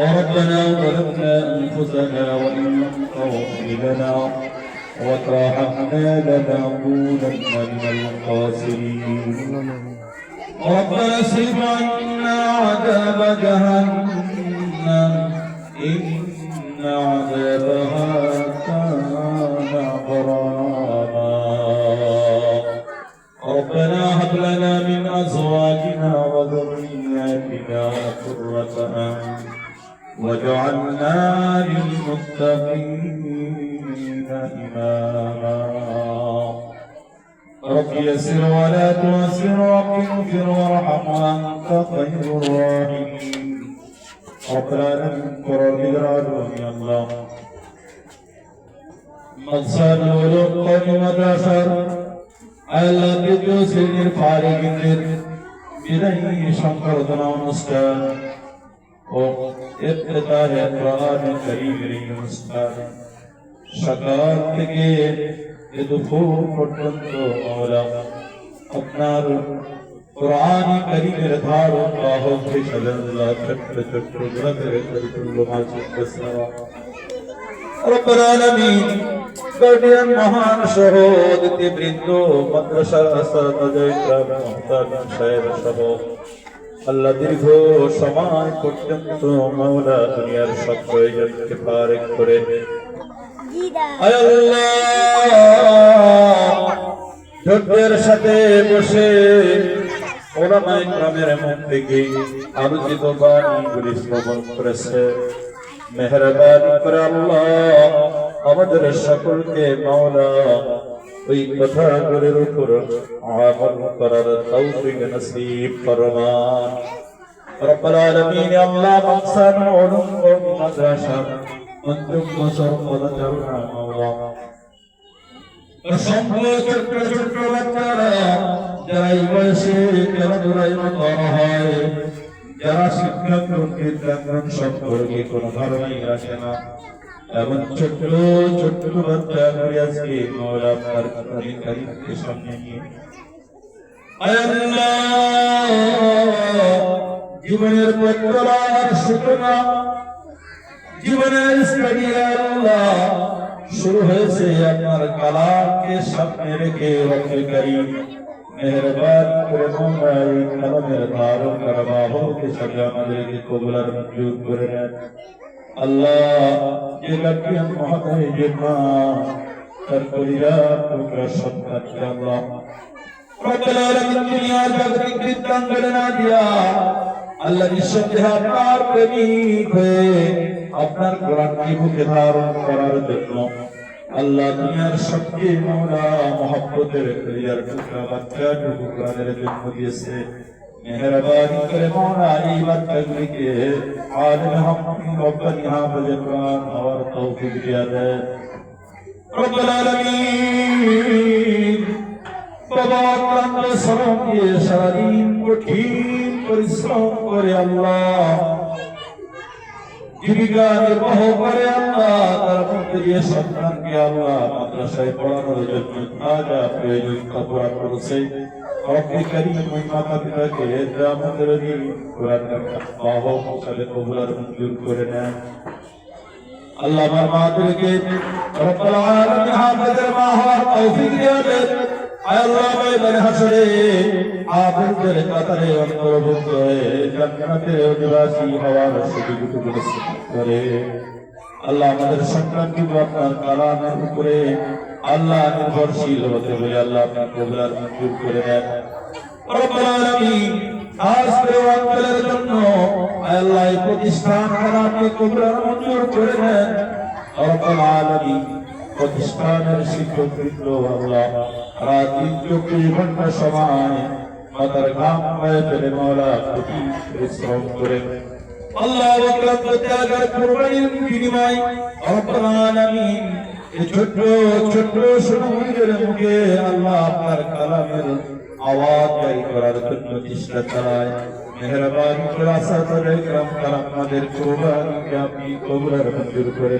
ربنا ظلمنا أنفسنا وإن تغفر لنا وترحمنا لنكونن من الخاسرين. ربنا اصرف عنا عذاب جهنم. إن عذابها كان غراما. ربنا هب لنا من أزواجنا وذرياتنا قرة أعين. وجعلنا للمتقين إماما. رب يسر ولا تعسر رب اغفر وارحم وأنت خير الراحمين. رب العالمين قرار إدراك من الله مقصد ولو قدمة أثر ألا بدوس الفارق النر بليه شنقرتنا ونسكا বিদায়ী সংবর্ধনা অনুষ্ঠান ও ইফতিতাহে কোরআন কারীমের এই অনুষ্ঠান সকাল থেকে এ দুপুর পর্যন্ত মাওলা আপনার কোরআন কারীমের ধারণ বাহক হিসেবে আল্লাহ ছোট্ট ছোট্ট গুণাকে পরিপূর্ণ মাঝে বসরা রব্বুল আলামিন গার্ডিয়ান মহান সহোদতি বৃন্দ মাদ্রাসা সাহেব সহ আল্লাহ দীর্ঘ সময় পর্যন্ত মাওলা দুনিয়ার সব প্রয়োজনকে ফারেক করে। ধৈর্যের সাথে বসে ওলামাই গ্রামের মুখ থেকে আলোচিত বাণীগুলি শ্রবণ করেছে। মেহরবানি আমাদের সকলকে মাওলা ওই কথাগুলির উপর আমল করার তৌফিক নসিব ফরমান রব্বুল আলামিন আল্লাহ মকসাদ ওলুম ও মাদ্রাসা অন্তম সর্বদা চরণা মাওলা। অসংখ্য ছোট্ট ছোট্ট বাচ্চারা যারা এই বয়সে খেলাধুলায় করা হয়, যারা শিক্ষা সম্পর্কে কোনো ধারণাই রাখে না। এমন ছোট্ট ছোট্ট বাচ্চা করে আজকে মৌলা আপনার কারিমকে সামনে নিয়ে। জীবনের পথ চলার সূচনা, জীবনের স্টাডি শুরু হয়েছে আপনার কালামকে সামনে রেখে রক্ষে করি মেহরবান করে মোমরা এই কালামের ধারণ করা বাহকে সাথে আমাদেরকে কবুলার মঞ্জুর করে নেন। আল্লাহ যে গার্ডিয়ান মহোদয় মা তার পরিবার টুকরা সন্তানকে আল্লাহ রব্বুল আলামিন দিয়া আল্লাহ নিঃসন্দেহে আপনার প্রেমিক হয়ে আপনার কোরআনকে বুকে ধারণ করার জন্য আল্লাহ দুনিয়ার সবচেয়ে মৌলা মহব্বতের কলিয়ার টুকরা জন্ম দিয়েছে। মেহরবানি করে মৌলা এই বাচ্চাগুলিকে আলিম হাফিজ রব্বানি হাফিজ কোরআন হওয়ার তৌফিক দিয়া দেয় রব্বুল আলামিন বাবা ক্লান্ত শ্রম দিয়ে সারাদিন কঠিন পরিশ্রম করে আল্লাহ জীবিকা নির্বাহ করে আল্লাহ তার মধ্যে দিয়ে সন্তানকে আল্লাহ মাদ্রাসায় পড়ানোর জন্য তাজা প্রয়োজন কাপড় করেছে রব্বি হিসাবে কবুলার মঞ্জুর করে নেন আল্লাহ আমার মাদেরকে রব্বুল আলামিন হাফেজের মা অন্তর্ভুক্ত হয়ে অধিবাসী হওয়ার সুযোগ করে আল্লাহ আমাদের কিন্তু আপনার কালামের উপরে আল্লাহ নির্ভরশীল হতে বলে আল্লাহ আপনার কবুলার মঞ্জুর করে দেন আল্লাহ প্রতিষ্ঠান আপনি কবুলার মঞ্জুর করে দেন প্রতিষ্ঠানের শিক্ষক বৃন্দ আল্লাহ রাত দিন চব্বিশ ঘণ্টা সময় মাতার ঘাম হয়ে ফেলে মৌলা প্রতি আল্লাহ অক্লান্ত ত্যাগের কুরবানির বিনিময় রব্বুল মুখে আল্লাহ আপনার কালামের আওয়াজ জারি করার জন্য চেষ্টা চালায়। মেহরবান করে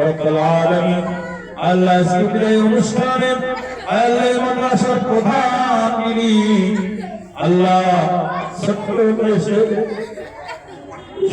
রব্বুল আলামিন আল্লাহ আজকের অনুষ্ঠানে আল্লাহ মাদ্রাসার প্রধান আল্লাহ বয়সে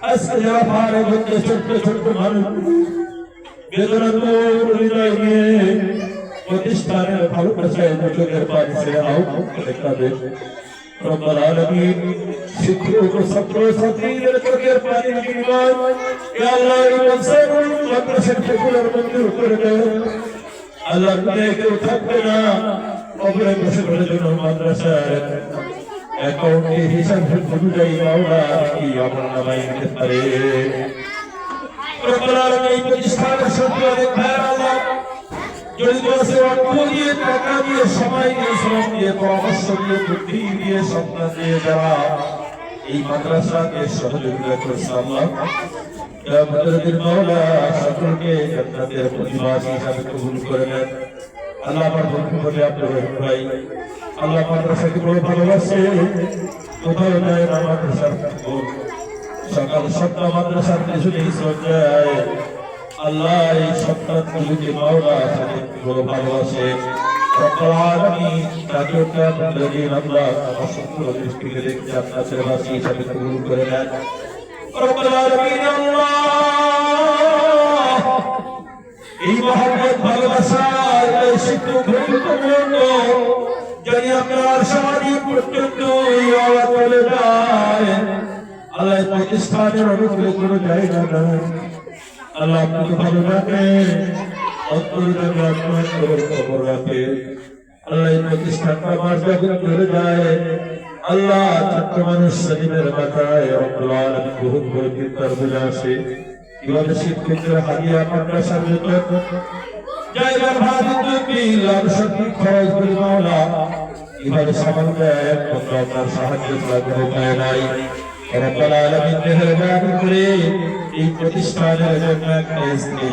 अस्तेरा पारे बंदे चट्टे चट्टे मन बेदरा तो बुलाएंगे बदिश्तारे फालु प्रचाय मुझे घर पारे से आओ देखता दे प्रबलाल भी सिखों को सबको सती घर पर घर पारे निकाल क्या लाइन बंसर बंदे चट्टे कुलर बंदे उतर गए अलग देखो थक गया अब रे बसे बड़े दिनों मंदर से অ্যাকাউন্টে হিসাব অনুযায়ী মাওলা কি আপনার নামাই নিতে পারে রব্বুল আলামিন এই প্রতিষ্ঠানের সত্যি অনেক ভাইয়ের আল্লাহ জড়িত আছে অর্থ দিয়ে সকলকে জান্নাতের হিসাবে কবুল করে নেন আল্লাহ আমার বন্ধু বলে আপনার ভাই, আল্লাহ মাদ্রাসাকে বড় ভালোবাসে? কোথাও যায় না মাদ্রাসার। সকাল সন্ধ্যা মাদ্রাসার পেছনে যায়। আল্লাহ এই সন্তানগুলিকে মাওলা তাকে বড় ভালোবাসে? করে আল্লাহ, এই মহব্বত গুরুত্বপূর্ণ জানি আপনার সমাধি পর্যন্ত চলে যায় আল্লাহ প্রতিষ্ঠানের অনুকূলে কোনো জায়গা নাই আল্লাহ আপনাকে ভালো রাখে অন্তর আপনার খবর খবর রাখে আল্লাহ এই প্রতিষ্ঠানটা যখন চলে যায় আল্লাহ ছোট্ট মানুষ শরীরের মাথায় রব্বুল বহুত বড় চিন্তার বোঝা আসে কীভাবে শিক্ষকের হারিয়া মাদ্রাসার বেতন এই প্রতিষ্ঠানের জন্য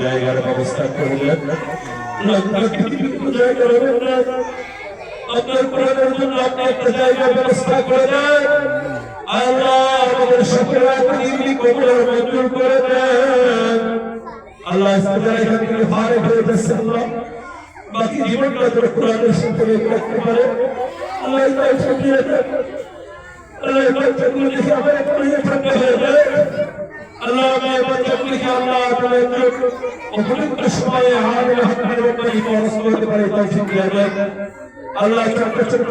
জায়গার ব্যবস্থা করলেন। আপনার কোরআনের ব্যবস্থা করে দেন আল্লাহ আমাদের করে আল্লাহ ইসলামের এখান থেকে ফারে হয়ে যাচ্ছে আল্লাহ বাকি জীবনটা তোর কোরআনের সাথে রাখতে পারে আল্লাহ তাই সাকিয়ে দেন আল্লাহ এই বাচ্চাগুলো দেখে আমার পড়িয়ে ঠান্ডা হয়ে যায় আল্লাহ আমি এই বাচ্চাগুলো দেখে আল্লাহ তোমার উপযুক্ত সময়ে হারের হাতের উপরে পরশ করতে পারে তাই শিখিয়ে দেন আল্লাহ ছোট ছোট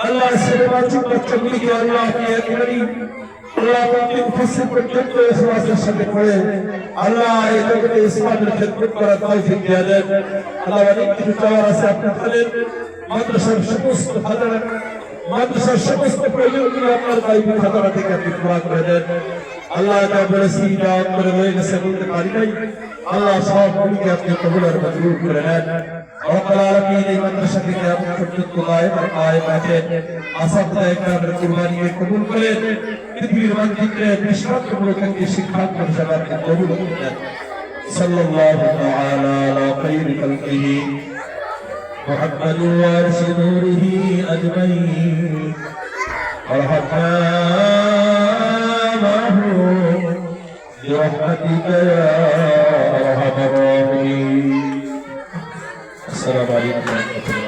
আল্লাহ সেবাচক বাচ্চাগুলিকে আল্লাহ আপনি একেবারেই আল্লাহ আপনি উপস্থিত পর্যন্ত ইসলামের সাথে পড়ে আল্লাহ এই জগতে ইসলামের খেদমত করার তৌফিক দিয়ে দেন। আল্লাহ অনেক কিছু চাওয়ার আছে আপনি তাদের মাদ্রাসার সমস্ত খাতারা, মাদ্রাসার সমস্ত প্রয়োজনগুলো আপনার দায়িত্ব খাতারা থেকে করে করে اللہ صاحب کل کے اپنے قبول اور مطلوب کرنین رب العالمین ایک مدرسہ کے قیام خدمت کو قائم اور قائم ہے آساب خدا ایک نام قربانی میں قبول کریں تدبیر من دن جی کے نشرت ملکن کے شکھات پر زبان کے قبول کرنین صلی اللہ تعالی علی خیر خلقہ۔ محمد وارث نورہ اجمعین۔ اور حقا ما هو برحمتك يا أرحم الراحمين السلام عليكم ورحمة الله